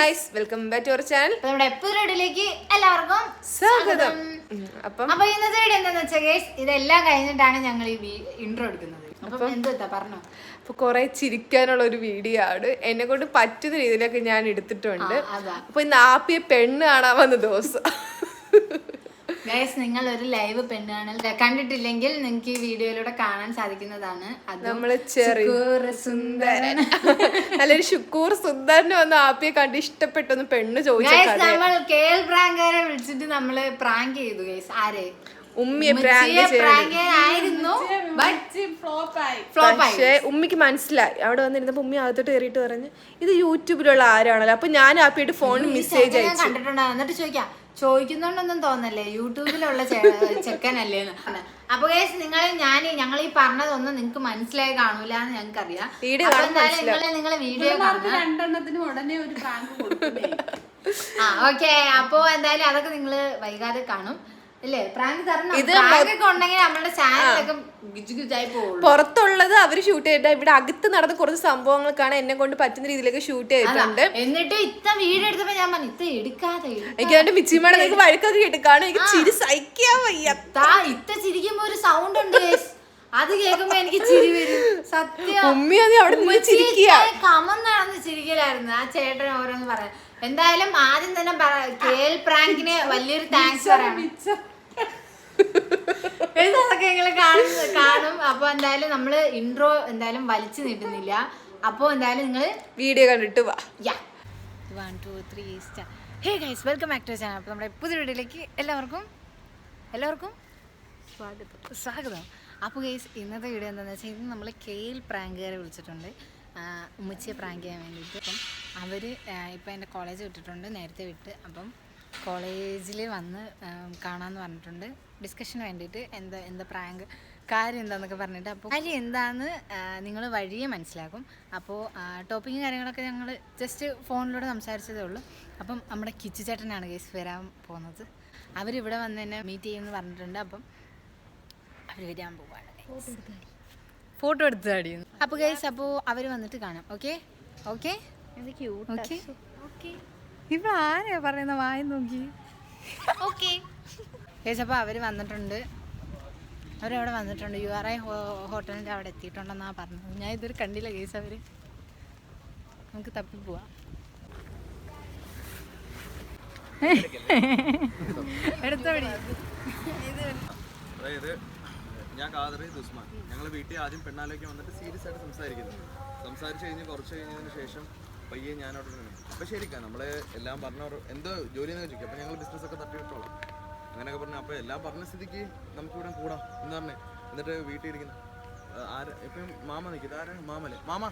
Guys welcome back to our channel നമ്മുടെ എപ്പിസോഡിലേക്ക് എല്ലാവർക്കും സ്വാഗതം. അപ്പം അപ്പൊ ഇന്നത്തെ വീഡിയോ എന്താന്ന് വെച്ചാൽ ഗൈസ് ഇതെല്ലാം കഴിഞ്ഞിട്ടാണ് ഞങ്ങൾ ഈ ഇൻട്രോ എടുക്കുന്നത്. അപ്പൊ എന്താ പറഞ്ഞോ. അപ്പൊ കുറെ ചിരിക്കാനുള്ള ഒരു വീഡിയോ ആണ്. എന്നെ കൊണ്ട് പറ്റുന്ന രീതിയിലൊക്കെ ഞാൻ എടുത്തിട്ടുണ്ട്. അപ്പൊ ഇന്ന് ആപ്പിയെ പെണ്ണ് കാണാൻ വന്ന ദിവസം. ഗൈസ് നിങ്ങൾ ഒരു ലൈവ് പെണ്ണാണ് കണ്ടിട്ടില്ലെങ്കിൽ നിങ്ങൾക്ക് ഈ വീഡിയോയിലൂടെ കാണാൻ സാധിക്കുന്നതാണ്. അത് നമ്മൾ ചെറിയ സുന്ദരൻ. നല്ലൊരു ശുക്കൂർ സുന്ദരനെ വന്ന് ആപ്പിയെ കണ്ട് ഇഷ്ടപ്പെട്ടൊന്ന് പെണ്ണ് ചോദിച്ചു ഗൈസ് നമ്മൾ കേൾ പ്രാങ്കാരെ വിളിച്ചിട്ട് നമ്മൾ പ്രാങ്ക് ചെയ്തു ഗൈസ് ആരെ? ഉമ്മിയെ പ്രാങ്ക് പക്ഷേ ഉമ്മിക്ക് മനസ്സിലായി. അവിടെ വന്നിരുന്നപ്പോ ഉമ്മി അകത്തോട്ട് കയറിയിട്ട് പറഞ്ഞു ഇത് യൂട്യൂബിലുള്ള ആരാണല്ലോ? അപ്പൊ ഞാൻ ആപ്പിയിട്ട് ഫോണിൽ മെസ്സേജ് ഞാൻ അയച്ചു. കണ്ടിട്ടുണ്ടാവും എന്നിട്ട് ചോദിക്കാം ചോദിക്കുന്നോണ്ടൊന്നും തോന്നല്ലേ? യൂട്യൂബിലുള്ള ചെക്കനല്ലേ അപ്പൊ കേസ് നിങ്ങൾ ഞാൻ ഞങ്ങൾ ഈ പറഞ്ഞതൊന്നും നിങ്ങൾക്ക് മനസ്സിലായി കാണൂല എന്ന് ഞങ്ങൾക്ക് അറിയാം വീഡിയോ അപ്പൊ കാണുമ്പോൾ എന്തായാലും നിങ്ങൾ നിങ്ങളെ വീഡിയോ കാണുക. രണ്ടെണ്ണത്തിന് ഉടനെ ഒരു പ്രാങ്ക് ആ ഓക്കെ അപ്പോ എന്തായാലും അതൊക്കെ നിങ്ങൾ വൈകാതെ കാണും. പുറത്തുള്ളത് അവർ ഷൂട്ട് ചെയ്തിട്ട് ഇവിടെ അകത്ത് നടന്ന കുറച്ച് സംഭവങ്ങൾക്കാണ് എന്നെ കൊണ്ട് പറ്റുന്ന രീതിയിലേക്ക് ഷൂട്ട് ചെയ്തിട്ടുണ്ട്. എന്നിട്ട് ഇത്ത വീഡിയോ എടുത്തപ്പോ ഞാൻ ഇത്ത എടുക്കാതെ. എനിക്ക് എന്റെ മിച്ചിമ്മയുടെ നിങ്ങൾക്ക് വഴക്കൊക്കെ കേട്ട് എനിക്ക് ചിരി സഹിക്കാൻ വയ്യ. ഇത്ത ചിരിക്കുമ്പോ ഒരു സൗണ്ട് ഉണ്ട്. അത് കേൾക്കുമ്പോ എനിക്ക് ചിരി വരും. സത്യം. ഉമ്മി അവിടെ കമന്ന് നടന്ന് ചിരിക്കലായിരുന്നു. ആ ചേട്ടൻ ഓരോന്ന് പറയാം എന്തായാലും ആദ്യം തന്നെ കേൾ പ്രാങ്കിന് വലിയൊരു താങ്ക്സ് പറയണം. അതൊക്കെ നിങ്ങൾ കാണും കാണും. അപ്പൊ എന്തായാലും നമ്മൾ ഇൻട്രോ എന്തായാലും വലിച്ചു നീട്ടുന്നില്ല. അപ്പൊ എന്തായാലും നിങ്ങൾ വീഡിയോ കണ്ടിട്ട് വാ. Yeah one two three star hey guys welcome back to channel അപ്പോൾ നമ്മുടെ പുതിയ വീഡിയോയിലേക്ക് എല്ലാവർക്കും എല്ലാവർക്കും സ്വാഗതം. സ്വാഗതം. അപ്പോൾ ഗൈസ് ഇന്നത്തെ വീഡിയോ എന്താണെന്ന് വെച്ചാൽ ഇന്ന് നമ്മൾ കെയിൽ പ്രാങ്കുകാരെ വിളിച്ചിട്ടുണ്ട്. ഉമ്മച്ചിയെ പ്രാങ്ക് ചെയ്യാൻ വേണ്ടിയിട്ട്. അപ്പം അവർ ഇപ്പം എന്റെ കോളേജ് വിട്ടിട്ടുണ്ട് നേരത്തെ വിട്ട്. അപ്പം കോളേജിൽ വന്ന് കാണാമെന്ന് പറഞ്ഞിട്ടുണ്ട്. ഡിസ്കഷന് വേണ്ടിയിട്ട് എന്താ എന്താ പ്രാങ്ക് കാര്യം എന്താണെന്നൊക്കെ പറഞ്ഞിട്ട്. അപ്പോൾ കാര്യം എന്താണെന്ന് നിങ്ങൾ വഴിയെ മനസ്സിലാക്കും. അപ്പോൾ ടോപ്പിക്കും കാര്യങ്ങളൊക്കെ ഞങ്ങൾ ജസ്റ്റ് ഫോണിലൂടെ സംസാരിച്ചതേ ഉള്ളൂ. അപ്പം നമ്മുടെ കിച്ചു ചേട്ടനാണ് കേസ് വരാൻ പോകുന്നത്. അവരിവിടെ വന്ന് തന്നെ മീറ്റ് ചെയ്യുമെന്ന് പറഞ്ഞിട്ടുണ്ട്. അപ്പം അവർ വരാൻ പോവാണ് ഫോട്ടോ എടുത്ത് കാടിയുന്നു അപ്പോൾ ഗൈസ് അപ്പോൾ അവർ വന്നിട്ട് കാണാം. ഓക്കെ ഓക്കെ ഓക്കെ ഇപ്പൊ ആരെയാ പറയുന്ന? വായി നോക്കി. ഓക്കെ ഗൈസ് അപ്പോൾ അവർ വന്നിട്ടുണ്ട്. അവരവിടെ വന്നിട്ടുണ്ട്. യു ആർ ഐ ഹോട്ടലിന്റെ അവിടെ എത്തിയിട്ടുണ്ടെന്നാണ് പറഞ്ഞത്. ഞാൻ ഇതൊരു കണ്ടില്ല ഗൈസ് അവർ നമുക്ക് തപ്പി എടുത്തോടി ഞാൻ കാതറി ദുസ്മാൻ. ഞങ്ങൾ വീട്ടിൽ ആദ്യം പെണ്ണാലേക്ക് വന്നിട്ട് സീരിയസ് ആയിട്ട് സംസാരിക്കുന്നു. സംസാരിച്ച് കഴിഞ്ഞ് കുറച്ച് കഴിഞ്ഞതിന് ശേഷം പയ്യെ ഞാൻ അവിടെ നിന്നു. അപ്പം ശരിക്കാം നമ്മൾ എല്ലാം പറഞ്ഞ എന്തോ ജോലി എന്ന് ചോദിക്കും. അപ്പം ഞങ്ങൾ ബിസിനസ് ഒക്കെ തട്ടി വിട്ടോളാം. അങ്ങനെയൊക്കെ പറഞ്ഞു അപ്പോൾ എല്ലാം പറഞ്ഞ സ്ഥിതിക്ക് നമുക്കിവിടെ കൂടാം. എന്ന് പറഞ്ഞു? എന്നിട്ട് വീട്ടിൽ ഇരിക്കുന്ന. ആര് ഇപ്പം മാമ നിൽക്കുന്നത് ആരാണ് മാമല്ലേ? മാമ.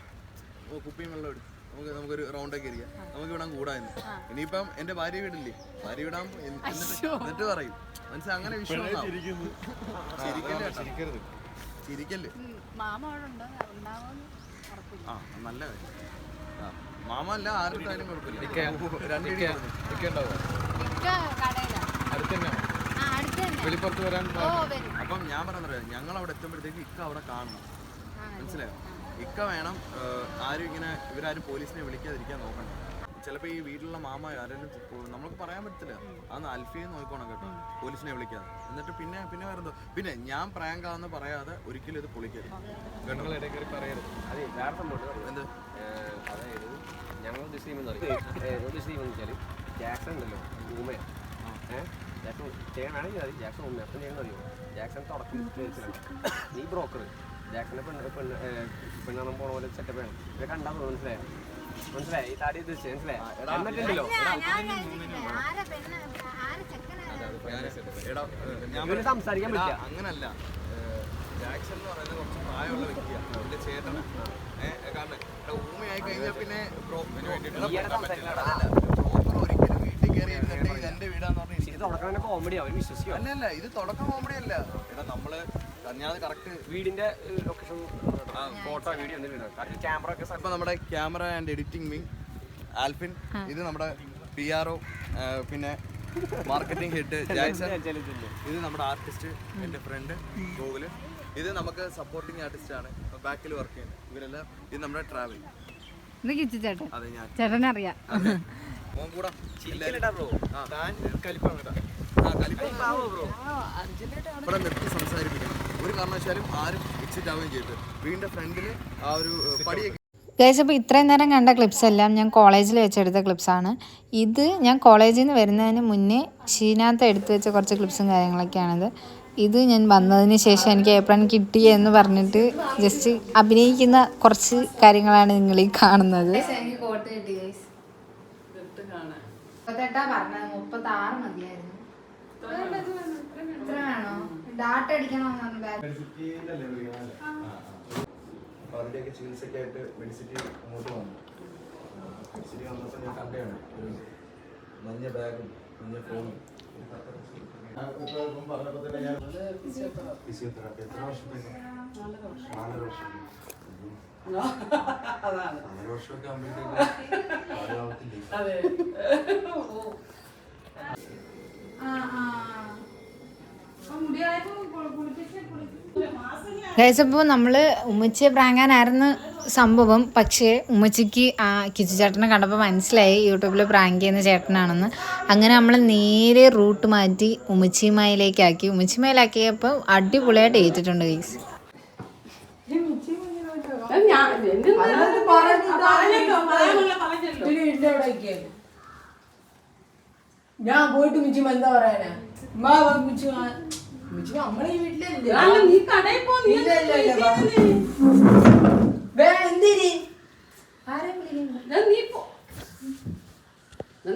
ഓ കുപ്പിയും വെള്ളം എടുക്കും നമുക്ക് നമുക്കൊരു റൗണ്ട് ഒക്കെ ഇരിക്കാം. നമുക്ക് ഇവിടെ കൂടാന്ന് ഇനിയിപ്പം എന്റെ ഭാര്യ വീടില്ലേ? ഭാര്യ വിടാൻ എന്നിട്ട് പറയും. മനസ്സിലായി അങ്ങനെ വിഷയം ചിരിക്കല്ലേ ആ നല്ല കാര്യം. മാമ അല്ല ആരുടെ കുഴപ്പമില്ല. രണ്ട് ഇടി കൊടുത്തു. വെളിപ്പുറത്ത് വരാൻ അപ്പം ഞാൻ പറയുന്നത് ഞങ്ങൾ അവിടെ എത്തുമ്പോഴത്തേക്ക് ഇക്ക അവിടെ കാണണം. മനസ്സിലായോ? ഇക്ക വേണം. ആരും ഇങ്ങനെ ഇവരാരും പോലീസിനെ വിളിക്കാതിരിക്കാൻ നോക്കണം ചിലപ്പോൾ ഈ വീട്ടിലുള്ള മാമ ആരെങ്കിലും നമ്മൾക്ക് നമുക്ക് പറയാൻ പറ്റത്തില്ല. അതൊന്ന് അൽഫിയെ നോക്കണം കേട്ടോ. പോലീസിനെ വിളിക്കാതെ. എന്നിട്ട് പിന്നെ പിന്നെ വരുന്നത് പിന്നെ ഞാൻ പ്രാങ്കാന്ന് പറയാതെ ഒരിക്കലും ഇത് പൊളിക്കരുത്. എന്ത്? അതായത് ഞങ്ങൾ ഉദ്ദേശിക്കുന്നത് ഉദ്ദേശിക്കുന്നത് വെച്ചാൽ ജാക്സൺ ഉണ്ടല്ലോ ഊമ ഏഹ് ജാക്സൺ ചെയ്യാൻ വേണമെങ്കിൽ മതി ജാക്സൺ ഊമ അപ്പം ചെയ്യുന്നത് അറിയോ? ജാക്സൺ തുടക്കം നീ ബ്രോക്കർ ജാക്സനെ പെണ്ണ് പെണ്ണ് പെണ്ണാൻ പോണ പോലെ സെറ്റപ്പ് വേണം ഇത് കണ്ടാ മനസ്സിലായോ? മനസ്സിലായി? ഈ താടി ഉദ്ദേശിച്ചത് മനസ്സിലായോ? എന്നിട്ടുണ്ടല്ലോ ഇവർ സംസാരിക്കാൻ പറ്റില്ല. അങ്ങനല്ല. ജാക്സൺ എന്ന് പറയുന്നത് കുറച്ച് പ്രായമുള്ള വ്യക്തിയാണ് എന്റെ ചേട്ടനാ. ഏഹ് കാരണം എടാ, ഊമയായി കഴിഞ്ഞാൽ പിന്നെ. പ്രോപ്പർ ഒരിക്കലും വീട്ടിൽ കയറി ഇരുന്നിട്ട് ഇത് എന്റെ വീടാന്ന് പറഞ്ഞ് ഇത് തുടക്കം തന്നെ കോമഡി അവർ വിശ്വസിക്കും അല്ലല്ല ഇത് തുടക്കം കോമഡി അല്ല. എടാ നമ്മൾ ഞാൻ കറക്റ്റ് വീടിന്റെ ലൊക്കേഷൻ ഫോട്ടോ വീഡിയോ എന്തെങ്കിലും ക്യാമറ ഒക്കെ ഇപ്പൊ നമ്മുടെ camera and editing wing Alphin ഇത് നമ്മുടെ പി ആർ ഒ പിന്നെ മാർക്കറ്റിംഗ് ഹെഡ് ജാക്സൺ ഇത് നമ്മുടെ ആർട്ടിസ്റ്റ് എന്റെ ഫ്രണ്ട് ഗോകുൽ. ഇത് നമുക്ക് സപ്പോർട്ടിംഗ് ആർട്ടിസ്റ്റ് ആണ്. ബാക്കിൽ വർക്ക് ചെയ്യുന്നത് ഇവരെല്ലാം ഇത് നമ്മുടെ ട്രാവൽ ചേട്ടൻ. അതെ ഞാൻ. ചേട്ടനറിയാം. മോൻ കൂടാ ഇവിടെ നിർത്തി സംസാരിപ്പിക്കണം. ഒരു കാരണവശാലും ആരും എക്സിറ്റ് ആവുകയും ചെയ്തു വീടിന്റെ ഫ്രണ്ടിൽ ആ ഒരു പടിയൊക്കെ ഗൈസ് അപ്പോൾ ഇത്രയും നേരം കണ്ട ക്ലിപ്സ് എല്ലാം ഞാൻ കോളേജിൽ വെച്ചെടുത്ത ക്ലിപ്സാണ് ഇത് ഞാൻ കോളേജിൽ നിന്ന് വരുന്നതിന് മുന്നേ ഷീനാത്ത് എടുത്തു വെച്ച കുറച്ച് ക്ലിപ്സും കാര്യങ്ങളൊക്കെയാണിത്. ഇത് ഞാൻ വന്നതിന് ശേഷം എനിക്ക് ഏപ്രാൻ കിട്ടി എന്ന് പറഞ്ഞിട്ട് ജസ്റ്റ് അഭിനയിക്കുന്ന കുറച്ച് കാര്യങ്ങളാണ് നിങ്ങൾ ഈ കാണുന്നത് എനിക്ക് കോട്ട് കിട്ടി ഗൈസ്. മുപ്പത്തെട്ടാ പറഞ്ഞത് മുപ്പത്തി ആറ് മതിയായിരുന്നു ഡാറ്റ അടിക്കണമെന്നാണ് അതിന്റെയൊക്കെ ചികിത്സയ്ക്കായിട്ട് മെഡിസിറ്റി അങ്ങോട്ട് വന്നു. മെഡിസിറ്റി വന്നപ്പോൾ ഞാൻ കണ്ടതാണ്. ഒരു മഞ്ഞ ബാഗും മഞ്ഞ ഫോണും ഫിസിയോതെറാപ്പി. എത്ര വർഷത്തേക്ക്? നാലര വർഷം. നാലര വർഷമൊക്കെ ആകുമ്പോഴത്തേക്ക് അപ്പോൾ നമ്മൾ ഉമ്മച്ചിയെ പ്രാങ്കാനായിരുന്നു സംഭവം. പക്ഷേ ഉമ്മച്ചിക്ക് ആ കിച്ചു ചേട്ടനെ കണ്ടപ്പോൾ മനസ്സിലായി യൂട്യൂബിൽ പ്രാങ്ക് ചെയ്യുന്ന ചേട്ടനാണെന്ന്. അങ്ങനെ നമ്മൾ നേരെ റൂട്ട് മാറ്റി ഉമ്മച്ചിമായിലേക്കാക്കി ഉമ്മച്ചിമായിലാക്കിയപ്പോൾ അടിപൊളിയായിട്ട് ഏറ്റിട്ടുണ്ട് ഗൈസ്. ഞാൻ പോയിട്ട് മിച്ചുമ്മ എന്താ പറയാനാ? നമ്മളെ ഈ വീട്ടിലല്ലേ? നീ കടയിൽ പോ നീ നീ പോ.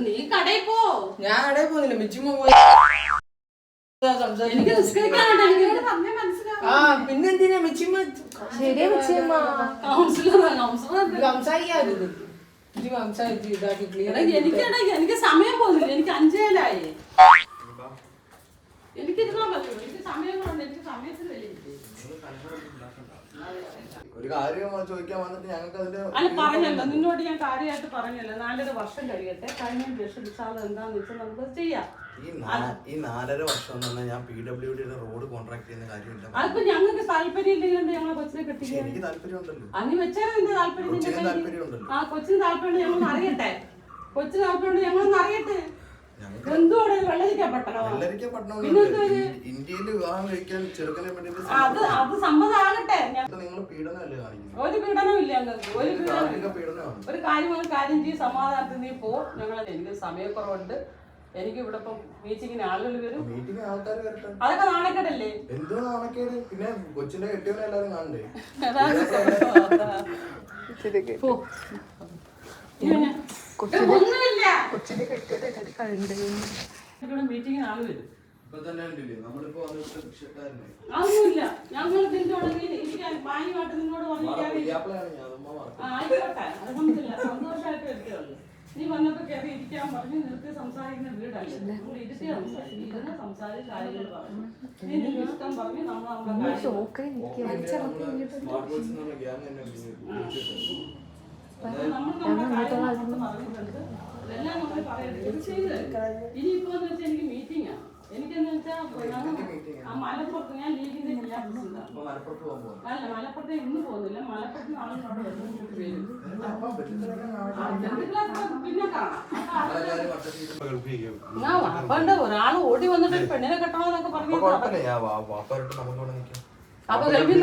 നീ കടയിൽ പോ. ഞാൻ പോകുന്നില്ല മിച്ചുമ്മ പോയി. ആ പിന്നെന്തിനാ മിച്ചിമ്മ? ശരിയാ മിച്ചമ്മ. കൗൺസിലർ എനിക്കെടാ എനിക്ക് സമയം പോകുന്നില്ല എനിക്ക് അഞ്ചേലായി എനിക്ക് ഇരുന്നാ പറ്റും എനിക്ക് സമയം കൊണ്ട് എനിക്ക് സമയത്തിന് വിലയില്ല ഒരു കാര്യം ചോദിക്കാൻ വന്നിട്ട് ഞങ്ങൾക്ക് അതിന്റെ അല്ല പറഞ്ഞല്ലോ. നിന്നോട് ഞാൻ കാര്യമായിട്ട് പറഞ്ഞല്ലോ. നാലര വർഷം കഴിയട്ടെ. കഴിഞ്ഞ ലക്ഷം വിശാലം എന്താന്ന് വെച്ചാൽ നമുക്ക് ചെയ്യാം. ഈ നാലര വർഷം എന്ന് പറഞ്ഞാൽ ഞാൻ പി ഡബ്ല്യു ഡിയുടെ റോഡ് കോൺട്രാക്ട് ചെയ്യുന്ന കാര്യമില്ല. അതിപ്പോ ഞങ്ങൾക്ക് താല്പര്യം ഇല്ലെങ്കിൽ ഞങ്ങളെ കൊച്ചിനെ എനിക്ക് താല്പര്യമുണ്ടല്ലോ. അന്ന് വെച്ചാൽ എന്ത് താല്പര്യം? താല്പര്യമുണ്ടല്ലോ. ആ കൊച്ചിന് താല്പര്യം ഞങ്ങൾ അറിയട്ടെ. കൊച്ചിന് താല്പര്യം ഞങ്ങളൊന്ന് അറിയട്ടെ. ഇന്ത്യയിൽ വിവാഹം കഴിക്കാൻ ചെറുക്കനെ നിങ്ങൾ പീഡനമല്ലേ കാണിക്കുന്നത്? ഒരു പീഡനവും ഇല്ല ഞങ്ങൾക്ക് ഒരു പീഡനവും ഒരു കാര്യം ഒരു കാര്യം ചെയ്യും സമാധാനത്തിൽ നീ പോ. ഞങ്ങൾ എനിക്ക് സമയക്കുറവുണ്ട്. എനിക്ക് ഇവിടെ ഇപ്പം മീറ്റിങ്ങിന് ആളുകൾ വരും. മീറ്റിംഗ് ആൾക്കാർ വരട്ടെ. അതൊക്കെ നാണക്കേടല്ലേ? എന്തോ നാണക്കേട്. പിന്നെ കൊച്ചിന്റെ കെട്ടിയവനെ എല്ലാരും കാണണ്ടേ? മീറ്റിങ്ങിന് ആൾ വരും. നീ വന്നപ്പോ കയറി ഇരിക്കാൻ പറഞ്ഞു നിർത്തി സംസാരിക്കുന്ന വീടല്ലേ? നമ്മൾ ഇരുത്തി സംസാരിക്കും. ഇരുന്ന് സംസാരിച്ച് കാര്യങ്ങൾ പറഞ്ഞു നീ നിന്റെ ഇഷ്ടം പറഞ്ഞു നമ്മൾ നമ്മുടെ ഇനിയിപ്പോ എനിക്ക് മീറ്റിംഗാ എനിക്കെന്ന് വെച്ചാൽ മലപ്പുറത്ത് ഞാൻ ലീഗിന്റെ ജില്ലാ പ്രസിഡന്റാണ് അല്ല മലപ്പുറത്ത് ഇന്ന് പോകുന്നില്ല. മലപ്പുറത്ത് പിന്നെ കാണാം. ഒരാൾ ഓടി വന്നിട്ട് പെണ്ണിനെ കെട്ടണമെന്നൊക്കെ അപ്പൊ പറഞ്ഞു നിൽക്കാം അപ്പൊ ഗൾഫിൽ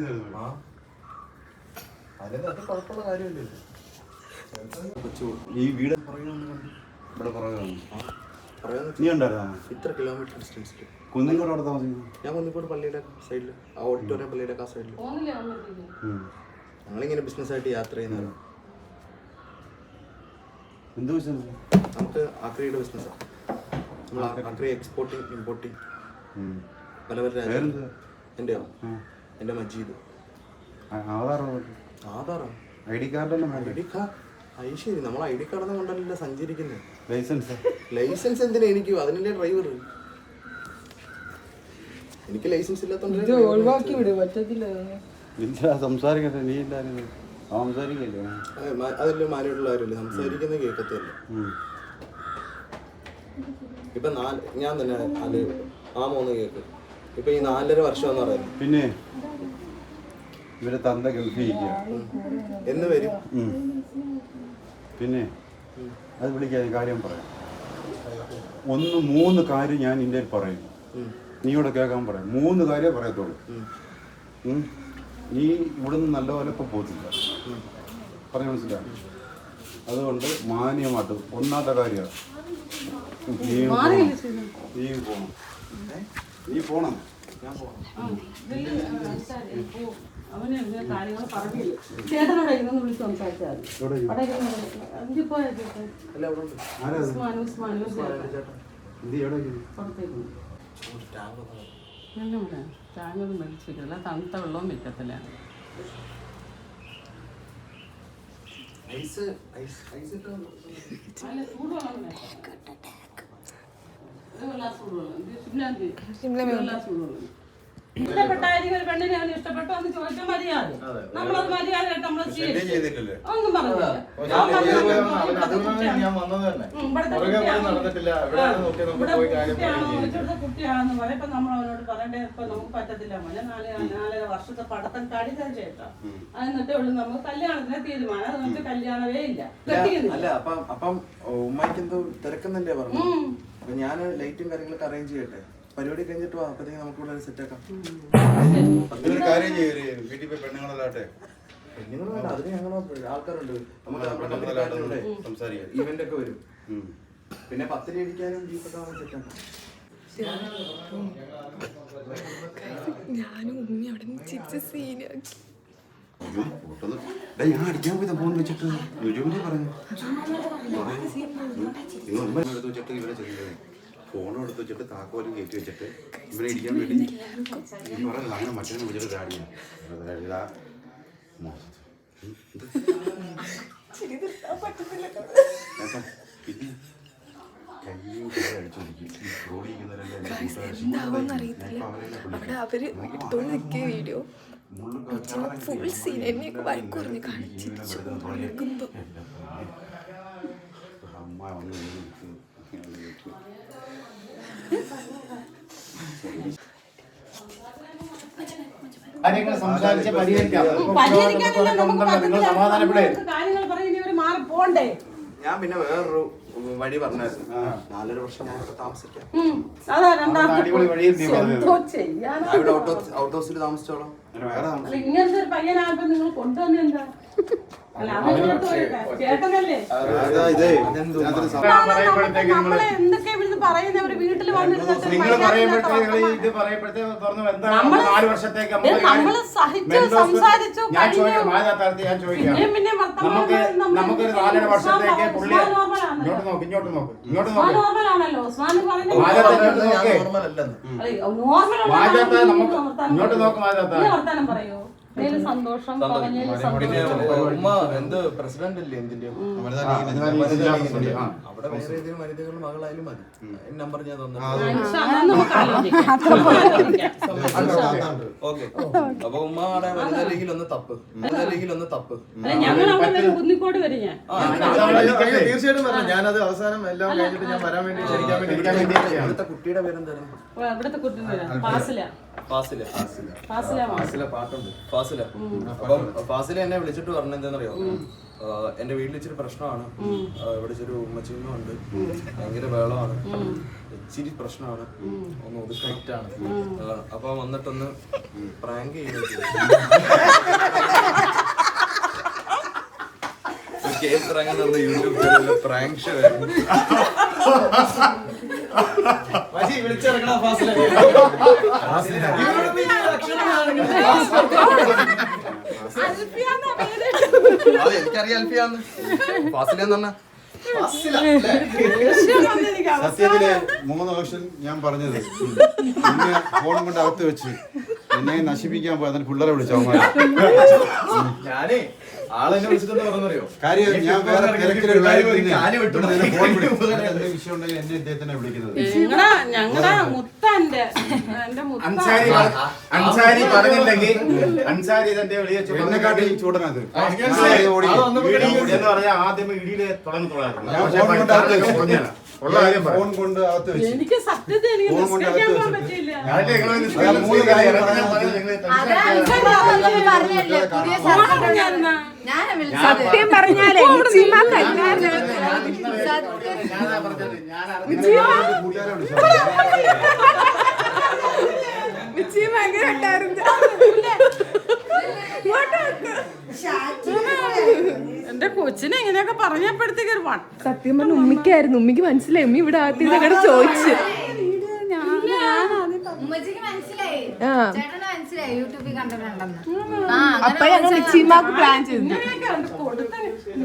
നിന്ന് ആ അത് കുഴപ്പമുള്ള കാര്യമല്ലേ ഈ വീട് ഇവിടെ നീ ഉണ്ടായിരുന്നോ? ഇത്ര കിലോമീറ്റർ ഡിസ്റ്റൻസിൽ കുന്നിക്കോട് അവിടെ താമസിക്കുന്നു? ഞാൻ വന്നിപ്പോൾ പള്ളിയുടെ സൈഡിൽ ആ ഓഡിറ്റോറിയം പള്ളിയുടെ സൈഡിൽ യാത്ര ചെയ്യുന്നവരാണ് എന്ത് ബിസിനസ് നമുക്ക് ആക്രിയുടെ ബിസിനസ്സാണ് നമ്മൾ ആക്രി. എക്സ്പോർട്ടിങ് ഇമ്പോർട്ടിങ് പല പല പേരെന്ത്? എന്റെയോ എന്റെ Majeed. Aadhaar I D I card ശരി. നമ്മൾ ഐ ഡി കാർഡൊന്നും കൊണ്ടല്ലല്ലോ സഞ്ചരിക്കുന്നത് ലൈസൻസ്. ലൈസൻസ് എന്തിനാ എനിക്ക്? അതിനല്ലേ ഡ്രൈവർ എനിക്ക് ലൈസൻസ് ഇത് ഇല്ലാത്തോണ്ട് ഒഴിവാക്കി വിട് പറ്റത്തില്ല. ഇതൊന്നും. ഇല്ല സംസാരിക്കട്ടെ. നീ ഇല്ലായിരുന്നു സംസാരിക്കില്ലേ? അതല്ലേ മാനായിട്ടുള്ള കാര്യമല്ലേ സംസാരിക്കുന്നത് കേൾക്കത്തല്ല. ഉം. ഇപ്പൊ നാല് ഞാൻ തന്നെ അത് ആ മൂന്ന് കേക്ക്. ഇപ്പൊ ഈ നാലര വർഷം എന്ന് പറയുന്നത് പിന്നെ? ഇവരെ തന്ത ഗൾഫിൽ ഇരിക്കുക. എന്ന് വരും. പിന്നെ അത് വിളിക്കാതെ കാര്യം പറയാം. ഒന്ന് മൂന്ന് കാര്യം ഞാൻ ഇന്ത്യയിൽ പറയും. നീ ഇവിടെ കേൾക്കാൻ പറയാം മൂന്ന് കാര്യം പറയത്തുള്ളൂ. ഉം. നീ ഇവിടുന്ന് നല്ലപോലെ ഇപ്പം പോകത്തില്ല പറഞ്ഞു മനസ്സിലായി? അതുകൊണ്ട് മാന്യമായിട്ട് ഒന്നാമത്തെ കാര്യമാണ് നീ പോണം. നീ പോണം. നീ പോണം. ഞാൻ പോണം അവന് കാര്യങ്ങൾ പറഞ്ഞില്ല. ചേട്ടനോട് ഇരുന്ന് വിളിച്ച് സംസാരിച്ചാൽ അവിടെ ഇരുന്ന് എനിക്ക് പോയാ ചേട്ടൻ. ആരാ ഉസ്മാൻ ഉസ്മാൻ? പുറത്തേക്ക് എന്നെ ഇവിടെ ടാങ്ങൊന്നും മേടിച്ചിട്ടില്ല തണുത്ത വെള്ളവും വെക്കത്തില്ല. അല്ല ചൂടുവെള്ളം വേണം. ഒരു ഗ്ലാസ് ചൂടുവെള്ളം. ഇത് ഷിംലാന്തി. ഒരു ഗ്ലാസ് ചൂടുവെള്ളം. ഇഷ്ടപ്പെട്ടായിരിക്കും ഒരു പെണ്ണിനെ അവന് ഇഷ്ടപ്പെട്ടു എന്ന് ചോദിച്ചാൽ മര്യാദ നമ്മളത് മര്യാദയായിട്ട് നമ്മൾ ചെയ്തിട്ടില്ലേ? ഒന്നും പറഞ്ഞില്ല. ഇവിടുത്തെ കുട്ടിയാണെന്ന് പറയും. ഇപ്പൊ നമ്മൾ അവനോട് പറയണ്ടേ ഇപ്പൊ നമുക്ക് പറ്റത്തില്ല. മോനെ നാല് നാലര വർഷത്തെ പഠിത്തം കടിച്ചാൽ ചേട്ടാ. എന്നിട്ടേ ഉള്ളൂ. നമുക്ക് കല്യാണത്തിന് തീരുമാനം. അത് നമുക്ക് കല്യാണമേ ഇല്ല. അല്ല അപ്പം അപ്പം ഉമ്മയ്ക്ക് എന്തോ തിരക്കുന്നല്ലേ പറഞ്ഞു? ഞാൻ ലൈറ്റും കാര്യങ്ങളൊക്കെ അറേഞ്ച് ചെയ്യട്ടെ? പരിപാടി കഴിഞ്ഞിട്ട് വാ അപ്പത്തേക്ക് നമുക്ക് ഇവിടെ സെറ്റ് ആക്കാം അതിനൊരു കാര്യം ചെയ്യരുത് വീട്ടിൽ പോയി പെണ്ണുങ്ങളല്ലാട്ടെ വേണ്ട അതിന് ഞങ്ങൾ ആൾക്കാരുണ്ട് നമുക്ക് സംസാരിക്കാം ഈവന്റ് ഒക്കെ വരും. പിന്നെ പത്തിരി അടിക്കാനും നമുക്ക് സെറ്റ് ആക്കാം ഞാനും ഉമ്മി അവിടെ ചിരിച്ച് സീനാക്കി ഞാൻ അടിക്കാൻ പോയത് ഫോൺ വെച്ചിട്ട് രുചിന്റെ പറഞ്ഞു നിങ്ങൾ ഉമ്മ എടുത്ത് വെച്ചിട്ട് ഇവരെ ചെയ്യുന്നത് ഫോണും എടുത്ത് വെച്ചിട്ട് താക്കോലും കയറ്റി വെച്ചിട്ട് ഇവനെ ഇടിക്കാൻ വേണ്ടി ഈ പറയുന്നത് അങ്ങനെ മറ്റേ വിളിച്ചിട്ട് ഡാഡിയാണ് ഇതാ മോശം. ഉം, ഇത്. കേട്ടോ? പിന്നെ കയ്യും കൈ അടിച്ചോണ്ടിരിക്കും. ഈ റോഡിൽ ഇരിക്കുന്നവരെല്ലാം എന്റെ കൂട്ടുകാർ എന്താവെന്ന് അറിയത്തില്ല. അവിടെ അവർ ഇട്ടോണ്ട് നിൽക്കിയ വീഡിയോ ഫുൾ സീൻ എന്നെയൊക്കെ കാര്യങ്ങൾ സംസാരിച്ച് പരിഹരിക്കാം നിങ്ങൾ. സമാധാനപ്പെടേ കാര്യങ്ങൾ ഇവർ മാറി പോണ്ടേ ഞാൻ പിന്നെ വേറൊരു വഴി പറഞ്ഞായിരുന്നു നാലര വർഷം താമസിക്കാം അടിപൊളി ഇവിടെ ഔട്ട് ഔട്ട് ഹൗസിൽ താമസിച്ചോളാം വേറെ ഇങ്ങനത്തെ ഒരു പയ്യനായപ്പോ നിങ്ങൾ കൊണ്ടുവന്ന എന്താ അല്ല അതിനകത്ത് ഒരു ചേട്ടനല്ലേ അതാ ഇതേ ഇതിനകത്തൊരു സം- പറയുമ്പോഴത്തേക്ക് നിങ്ങൾ നമ്മളെ എന്തൊക്കെ വീട്ടിൽ നമ്മൾ സഹിച്ചു സംസാരിച്ചു നമുക്കൊരു നാലര വർഷത്തേക്ക് പുള്ളി ഇങ്ങോട്ട് നോക്ക് ഇങ്ങോട്ട് നോക്ക് ഇങ്ങോട്ട് നോർമൽ അല്ലെന്ന് നോർമൽ മാതാപിതാക്കളെ നമുക്ക് ഇങ്ങോട്ട് നോക്ക് ഇതിൽ സന്തോഷം ഉമ്മ എന്ത് പ്രസിഡന്റ് അല്ലേ എന്തിന്റെ. അവിടെ വേറെ ഏതെങ്കിലും വനിതകളുടെ മകളായാലും മതി. നമ്പർ ഞാൻ തന്നു. ഓക്കെ. അപ്പൊ ഉമ്മയുടെ വനിതാ ലീഗിൽ ഒന്ന് തപ്പ്. വനിതാ ലീഗിൽ ഒന്ന് തപ്പ്. തീർച്ചയായിട്ടും വരണം. ഞാനത് അവസാനം എല്ലാം കഴിഞ്ഞിട്ട് ഞാൻ വരാൻ വേണ്ടി ക്ഷണിക്കാൻ വേണ്ടി ഇവിടുത്തെ കുട്ടിയുടെ പേരെന്തായിരുന്നു? ഇവിടുത്തെ കുട്ടി പാസില. പാസില. പാസില. പാസില. പാട്ടുണ്ട്. ഫാസില. അപ്പം ഫാസില. എന്നെ വിളിച്ചിട്ട് പറഞ്ഞ എന്താണെന്നറിയോ എന്റെ വീട്ടിൽ ഇച്ചിരി പ്രശ്നമാണ്. ഇവിടെ ഇച്ചിരി ഉമ്മച്ചിന്നും ഉണ്ട് ഭയങ്കര വേളമാണ് ഇച്ചിരി പ്രശ്നമാണ്. ഒന്ന് ഒതുക്കാണ്. അപ്പൊ വന്നിട്ടൊന്ന് പ്രാങ്ക് ചെയ്യുന്നത് യൂട്യൂബ് ചാനലിൽ പ്രാങ്ക് ഷോ ആയിരുന്നു. വിളിച്ചിറങ്ങണ ഫാസില. അതെ എനിക്കറിയാം അൽഫിയാന്ന് ഫാസില എന്ന് പറഞ്ഞാ? സത്യത്തിൽ മൂന്ന് ഓപ്ഷൻ ഞാൻ പറഞ്ഞത്. എന്നെ ഫോണും കൊണ്ട് അകത്ത് വെച്ച് എന്നെ നശിപ്പിക്കാൻ പോയി അതിന് പിള്ളേരെ വിളിച്ചു അവന്മാര്. ആളെന്നെ വിളിച്ചിട്ട് പറഞ്ഞറിയോ കാര്യം ഞാൻ വേറെ വിഷയം ഉണ്ടെങ്കിൽ എന്നെ ഇദ്ദേഹത്തിനെ വിളിക്കുന്നത്. ഞങ്ങടെ ഞങ്ങടെ മുത്തന്റെ അൻസാരി അൻസാരി പറഞ്ഞില്ലെങ്കിൽ അൻസാരി തന്റെ വെളിയെ എന്നെക്കാട്ടി ചൂടനത്. എന്ന് പറഞ്ഞാൽ ആദ്യം ഇടിയിൽ തുടങ്ങി പക്ഷേ ഫോൺ കൊണ്ട് അകത്ത് വെച്ചു. എനിക്ക് സത്യത്തിൽ എനിക്ക് നിസ്കരിക്കാൻ പോകാൻ. പറ്റിയില്ല. സത്യം പറഞ്ഞാലേ. മിച്ചിയും ഭയങ്കര ഉണ്ടായിരുന്നു എന്റെ കൊച്ചിനെ എങ്ങനെയൊക്കെ പറഞ്ഞപ്പോഴത്തേക്ക് ഒരു വട്ട. സത്യം പറഞ്ഞ ഉമ്മിക്കായിരുന്നു. ഉമ്മിക്ക് മനസ്സിലായി. ഉമ്മി ഇവിടെ ആദ്യത്തെ ചോദിച്ചു. ചോദിച്ച് മനസ്സിലായി. ആ. ചേട്ടന് മനസ്സിലായി. യൂട്യൂബിൽ കണ്ടിട്ടുണ്ടെന്ന്. ആ അപ്പോഴാണ് മിച്ചിമാക്ക് പ്ലാൻ ചെയ്തു.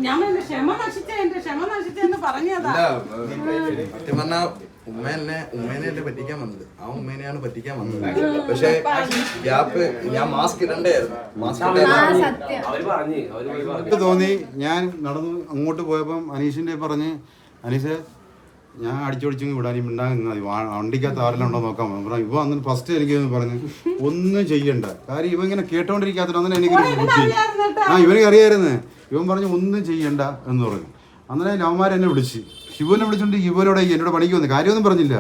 ഞാൻ ക്ഷമ നശിച്ച എന്റെ ക്ഷമ നശിച്ചെന്ന് പറഞ്ഞതാ. ഉമ്മ എന്നെ ഉമ്മേനെ അല്ലേ പറ്റിക്കാൻ വന്നത്. ആ ഉമ്മേനെയാണ് പറ്റിക്കാൻ വന്നത്. പക്ഷെ ഗ്യാപ്പ് ഞാൻ മാസ്ക് ഇടണ്ടായിരുന്നു. മാസ്ക് എനിക്ക് തോന്നി ഞാൻ നടന്നു അങ്ങോട്ട് പോയപ്പം അനീഷിന്റെ പറഞ്ഞ് അനീഷ് ഞാൻ അടിച്ചൊടിച്ചെങ്കിൽ വിടാൻ ഈ മിണ്ടാൻ നിന്നാ മതി. വണ്ടിക്കകത്ത് ആരെല്ലാം ഉണ്ടോ നോക്കാൻ പറഞ്ഞു ഇവ അന്ന് ഫസ്റ്റ് എനിക്ക് പറഞ്ഞു ഒന്നും ചെയ്യണ്ട. കാര്യം ഇവ ഇങ്ങനെ കേട്ടോണ്ടിരിക്കാത്ത അന്നേരം എനിക്കൊരു ബുദ്ധി. ആ ഇവനെ അറിയായിരുന്നു ഇവൻ പറഞ്ഞു ഒന്നും ചെയ്യണ്ട. എന്ന് പറഞ്ഞു. അന്നേരം ലവന്മാരെന്നെ എന്നെ വിളിച്ച്. ശിവനെ വിളിച്ചോണ്ട് ഇവരോടെ എന്നോട് പണിക്ക് വന്നു കാര്യമൊന്നും പറഞ്ഞില്ല.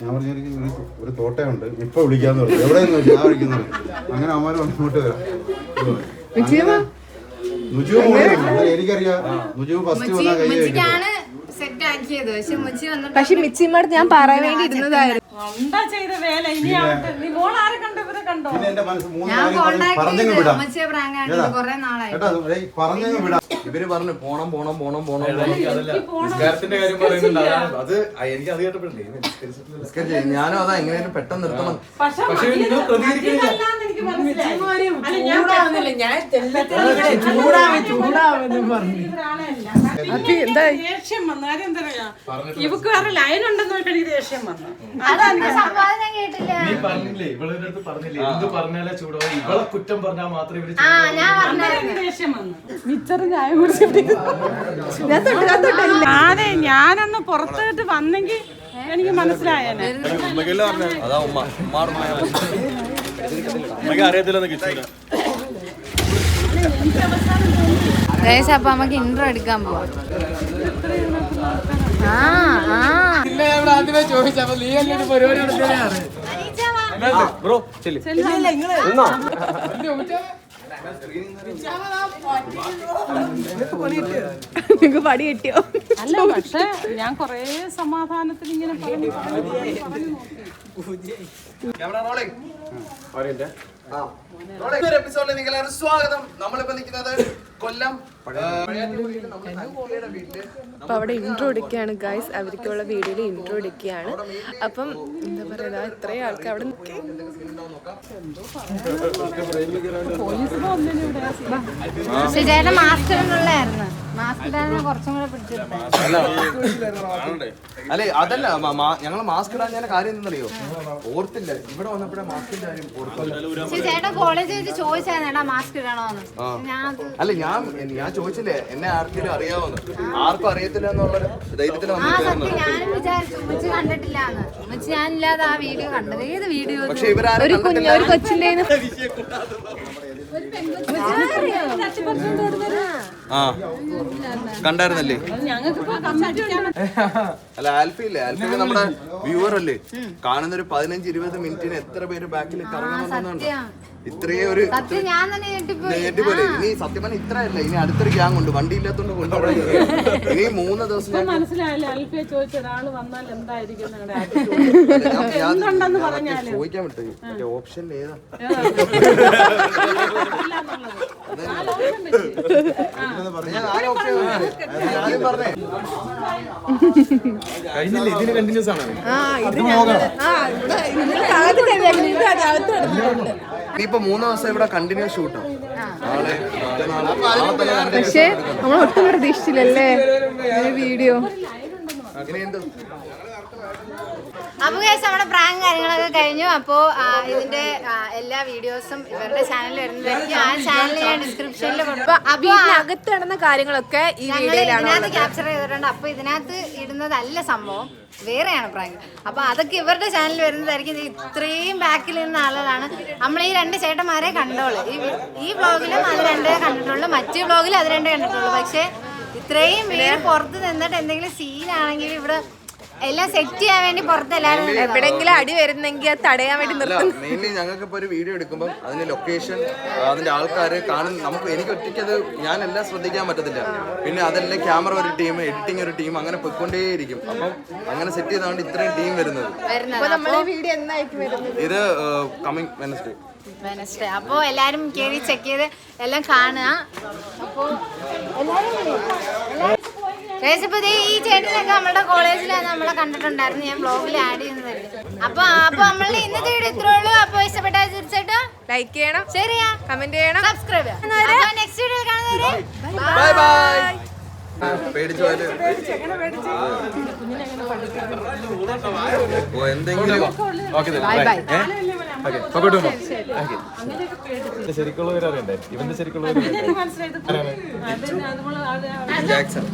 ഞാൻ പറഞ്ഞു എനിക്ക് ഒരു- ഒരു തോട്ടയുണ്ട്. ഇപ്പൊ വിളിക്കാന്ന് പറഞ്ഞു. എവിടെയെന്ന് ചോദിച്ചു ഞാൻ വിളിക്കുന്നത് അങ്ങനെ അവന്മാർ അങ്ങോട്ട് വരാം. അങ്ങനെ നുജുവ് മോളിൽ ഉണ്ട്. എനിക്കറിയാം. നുജുവ് ഫസ്റ്റ് വന്ന കൈ കഴിക്കും ഉമ്മച്ചിക്കാണ് സെറ്റ് ആക്കിയത് പക്ഷെ മിച്ചിമാർ വന്നിട്ട് പക്ഷെ മിച്ചിമാട് ഞാൻ പറയാൻ വേണ്ടി ഇരുന്നതായിരുന്നു. എന്താ ചെയ്ത വേല? ഇനി ആവട്ടെ. നീ മോൾ ആരെ കണ്ടോ കണ്ടോ? പിന്നെ എന്റെ മനസ്സ് മൂന്ന് ഞാൻ കാര്യം പറഞ്ഞ് കോണ്ടാക്ട് പറഞ്ഞങ്ങ് ചെയ്ത് വിടാം. പ്രാങ്ക് നാളായി. കേട്ടോ ഏയ് പറഞ്ഞങ്ങ് വിടാം. ഇവർ പറഞ്ഞു പോണം പോണം പോണം പോണം നിസ്കാരത്തിന്റെ കാര്യം പറയുന്നുണ്ട്. അതാണ് അത് എനിക്ക് അത് കേട്ടപ്പോഴല്ലേ നിസ്കരിച്ച് ഞാനും അതാ എങ്ങനെയാലും പെട്ടെന്ന് നിർത്തണം. പക്ഷെ പറഞ്ഞു എനിക്ക് ദേഷ്യം വന്നു കാര്യം എന്താ പറയാ ഇവക്ക് വേറെ ലൈൻ ഉണ്ടെന്ന് പറഞ്ഞിട്ട് എനിക്ക് ദേഷ്യം വന്നു നീ പറഞ്ഞില്ലേ. അടുത്ത് പറഞ്ഞില്ലേ എന്ത് പറഞ്ഞാലേ ചൂടാവും ഇവളെ കുറ്റം പറഞ്ഞാൽ മാത്രമേ ഇവർ എനിക്ക് ദേഷ്യം വന്നു അതെ ഞാനൊന്ന് പുറത്തോട്ട് വന്നെങ്കിൽ എനിക്ക് മനസ്സിലായേനെ. അതാ ഉമ്മ. ഗൈസ് അപ്പൊ നമുക്ക് ഇൻട്രോ എടുക്കാൻ പോവാം. ആ ആ. ചോദിച്ചപ്പോ നീ എന്നൊരു പരിപാടി ബ്രോ ചെല്ലി. നിങ്ങക്ക് പടി കിട്ടിയോ? അല്ല പക്ഷെ ഞാൻ കൊറേ സമാധാനത്തിൽ ഇങ്ങനെ പറഞ്ഞു എപ്പിസോഡിൽ നിങ്ങൾ സ്വാഗതം. നമ്മളിപ്പോ നിൽക്കുന്നത് കൊല്ലം പഴയാറ്റിൻകുടിയിൽ നമ്മുടെ നന്ദിയുടെ വീട്ടിൽ അപ്പൊ അവിടെ ഇൻട്രോ എടുക്കുകയാണ് ഗൈസ് അവർക്കുള്ള വീഡിയോയിൽ ഇൻട്രോ എടുക്കുകയാണ്. അപ്പം എന്താ പറയുക ഇത്രയും ആൾക്കാർ അവിടെ അല്ലെ അതല്ല ഞങ്ങൾ ഞങ്ങൾ മാസ്ക് ഇടാൻ ഞാൻ കാര്യം എന്തറിയോ ഓർത്തില്ല. ഇവിടെ വന്നപ്പോഴേ മാസ്കിന്റെ കാര്യം ഓർത്തില്ല കോളേജ് മാസ്ക് ഇടണോന്ന്. അല്ല ഞാൻ ഞാൻ ചോദിച്ചില്ലേ? എന്നെ ആർക്കെങ്കിലും അറിയാവുന്നു? ആർക്കും അറിയത്തില്ല എന്നുള്ളൊരു ധൈര്യത്തിൽ ആ പക്ഷെ ഇവരാരും കണ്ടായിരുന്നല്ലേ? അല്ല ആൽഫില്ലേ ആൽഫി നമ്മുടെ വ്യൂവർ അല്ലേ കാണുന്ന ഒരു പതിനഞ്ച് ഇരുപത് മിനിറ്റിന് എത്ര പേര് ബാക്കിൽ കറങ്ങുന്നുണ്ടെന്നുണ്ട് സത്യം. ഇത്രയും ഒരു സത്യം ഞാൻ തന്നെ ഞെട്ടിപ്പോയി. പോലെ ഇനി സത്യം പറഞ്ഞാൽ ഇത്ര അല്ല ഇനി അടുത്തൊരു ഗ്യാങ് ഉണ്ട് വണ്ടി ഇല്ലാത്തോണ്ട് കൊണ്ടുപോയി ഇനി മൂന്ന് ദിവസം ഞാൻ മനസ്സിലായില്ല? അൽഫിയെ ചോദിച്ച ഒരാൾ വന്നാൽ എന്തായിരിക്കും നിങ്ങളുടെ attitude? ഞാൻ- ഞാൻ- എന്തുണ്ടെന്ന് ഞാൻ പറഞ്ഞാൽ? ചോദിക്കാൻ വിട്ടു. മറ്റേ ഓപ്ഷൻ ഏതാ? ഞാൻ ഓപ്ഷൻ ആദ്യം പറഞ്ഞേ. കഴിഞ്ഞില്ല? ഇതിന് കണ്ടിന്യൂസ് ആണ്? ആ ഇത് ഞങ്ങൾ ആ ഇവിടെ ഇതിന് താഴത്ത് കഴിഞ്ഞേക്കുന്നു. ഇത് അകത്ത് കിടക്കുന്നുണ്ട്. ഇനിയിപ്പോ മൂന്ന് ദിവസം ഇവിടെ കണ്ടിന്യൂസ് ഷൂട്ടോ പക്ഷേ. നമ്മൾ ഒട്ടും പ്രതീക്ഷിച്ചില്ലല്ലേ? വീഡിയോ അങ്ങനെയുണ്ട് അപ്പൊ കേസ് നമ്മുടെ പ്രാങ്ക് കാര്യങ്ങളൊക്കെ കഴിഞ്ഞു. അപ്പോ ഇതിന്റെ എല്ലാ വീഡിയോസും ഇവരുടെ ചാനലിൽ വരുന്നതായിരിക്കും ആ ചാനൽ ഞാൻ ഡിസ്ക്രിപ്ഷനിൽ വീടിനകത്ത് നടന്ന കാര്യങ്ങളൊക്കെ ഈ ഇതിനകത്ത് ക്യാപ്ചർ ചെയ്തിട്ടുണ്ട്. അപ്പൊ ഇതിനകത്ത് ഇടുന്നതല്ല സംഭവം. വേറെയാണ് പ്രാങ്ക് അപ്പൊ അതൊക്കെ ഇവരുടെ ചാനലിൽ വരുന്നതായിരിക്കും. ഇത്രയും ബാക്കിൽ നിന്ന ആളുകളാണ്. നമ്മൾ ഈ രണ്ട് ചേട്ടന്മാരെ കണ്ടോളൂ. ഈ ഈ വ്ളോഗിലും അത് രണ്ടേ കണ്ടിട്ടുള്ളൂ. മറ്റു വ്ളോഗിലും അത് രണ്ടേ കണ്ടിട്ടുള്ളൂ. പക്ഷെ ഇത്രയും പേര് പുറത്ത് നിന്നിട്ട് എന്തെങ്കിലും സീനാണെങ്കിൽ ഇവിടെ എല്ലാം സെറ്റ് ചെയ്യാൻ വേണ്ടി പുറത്തെല്ലാരും എവിടെങ്കിലും അടി വരുന്നെങ്കിൽ അത് തടയാൻ വേണ്ടി നിർത്തും മെയിൻലി ഞങ്ങൾക്ക് ഇപ്പോൾ ഒരു വീഡിയോ എടുക്കുമ്പോൾ അതിന്റെ ലൊക്കേഷൻ അതിന്റെ ആൾക്കാർ കാണും നമുക്ക് എനിക്ക് ഒറ്റയ്ക്ക് അത് ഞാൻ എല്ലാം ശ്രദ്ധിക്കാൻ പറ്റത്തില്ല. പിന്നെ അതെല്ലാം ക്യാമറ ഒരു ടീം എഡിറ്റിംഗ് ഒരു ടീം അങ്ങനെ പൊയ്ക്കൊണ്ടേയിരിക്കും. അപ്പം അങ്ങനെ സെറ്റ് ചെയ്താണ് ഇത്രയും ടീം വരുന്നത്. ഇത് കമ്മിങ് വെനസ്ഡേ വെനസ്ഡേ അപ്പോൾ എല്ലാരും കയറി ചെക്ക് ചെയ്ത് എല്ലാം കാണുക. അപ്പോൾ ഇപ്പോൾ ദേ ഈ ചേട്ടനൊക്കെ നമ്മുടെ നമ്മളെ കണ്ടിട്ടുണ്ടായിരുന്നു. ഞാൻ ബ്ലോഗിൽ ആഡ് അപ്പൊ അപ്പൊ നമ്മൾ ഇന്നത്തെ വീഡിയോ ഇത്രേ ഉള്ളൂ അപ്പോൾ ഇഷ്ടപ്പെട്ടാൽ തീർച്ചയായിട്ടും ലൈക്ക് ചെയ്യണം. ശരിയാ. കമന്റ് ചെയ്യണം. സബ്സ്ക്രൈബ് നെക്സ്റ്റ് വീഡിയോ കാണുന്നവരെ ബൈ ബൈ പേടിച്ചു പോയാൽ ഓ എന്തെങ്കിലും ശരിക്കുള്ളവരറിയണ്ടേ ഇവന്റെ ശരിക്കുള്ളവരറിയണ്ടേ ജാക്സൺ.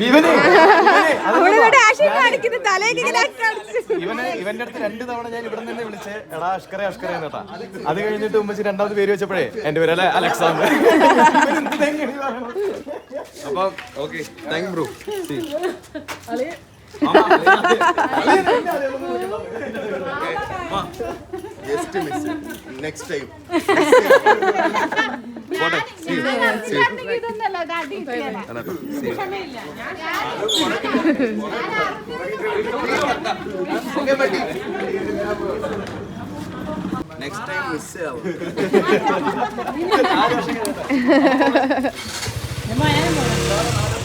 ഇവന്. ഇവന് ഇവന്റെ അടുത്ത് രണ്ട് തവണ ഞാൻ ഇവിടെ നിന്ന് വിളിച്ച് എടാ അഷ്കറെ അഷ്കറെ കേട്ടാ. അത് കഴിഞ്ഞിട്ട് ഉമ്മച്ചി രണ്ടാമത് പേര് വെച്ചപ്പോഴേ എന്റെ പേര് അല്ലെ? അലക്സാണ്ടർ. അപ്പൊ okay thank bro just miss next time പോട്ടെ. നെക്സ്റ്റ് ടൈം മിസ് ആവും. ഞാൻ